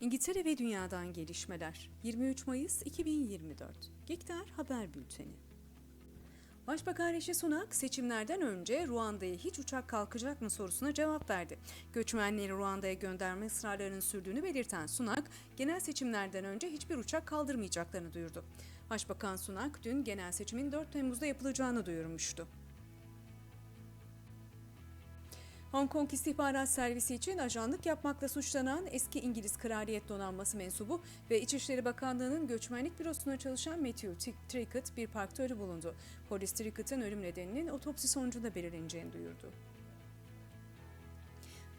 İngiltere ve Dünya'dan gelişmeler. 23 Mayıs 2024. Gikter Haber Bülteni. Başbakan Rishi Sunak seçimlerden önce Ruanda'ya hiç uçak kalkacak mı sorusuna cevap verdi. Göçmenleri Ruanda'ya gönderme ısrarlarının sürdüğünü belirten Sunak, genel seçimlerden önce hiçbir uçak kaldırmayacaklarını duyurdu. Başbakan Sunak dün genel seçimin 4 Temmuz'da yapılacağını duyurmuştu. Hong Kong İstihbarat Servisi için ajanlık yapmakla suçlanan eski İngiliz Kraliyet Donanması mensubu ve İçişleri Bakanlığı'nın göçmenlik bürosunda çalışan Matthew Trickett bir parkta ölü bulundu. Polis Trickett'ın ölüm nedeninin otopsi sonucunda belirleneceğini duyurdu.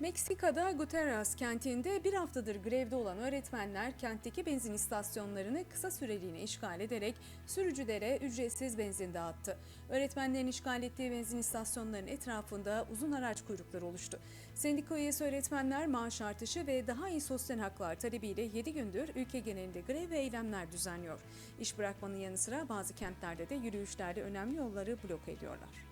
Meksika'da Guterres kentinde bir haftadır grevde olan öğretmenler kentteki benzin istasyonlarını kısa süreliğine işgal ederek sürücülere ücretsiz benzin dağıttı. Öğretmenlerin işgal ettiği benzin istasyonlarının etrafında uzun araç kuyrukları oluştu. Sendika üyesi öğretmenler maaş artışı ve daha iyi sosyal haklar talebiyle 7 gündür ülke genelinde grev ve eylemler düzenliyor. İş bırakmanın yanı sıra bazı kentlerde de yürüyüşlerde önemli yolları bloke ediyorlar.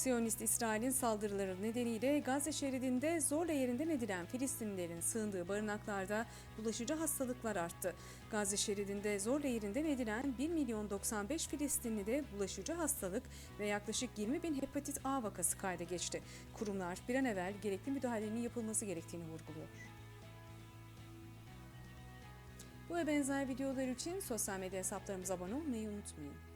Siyonist İsrail'in saldırıları nedeniyle Gazze şeridinde zorla yerinden edilen Filistinlilerin sığındığı barınaklarda bulaşıcı hastalıklar arttı. Gazze şeridinde zorla yerinden edilen 1 milyon 95 Filistinli'de bulaşıcı hastalık ve yaklaşık 20 bin hepatit A vakası kayda geçti. Kurumlar bir an evvel gerekli müdahalenin yapılması gerektiğini vurguluyor. Bu ve benzer videolar için sosyal medya hesaplarımıza abone olmayı unutmayın.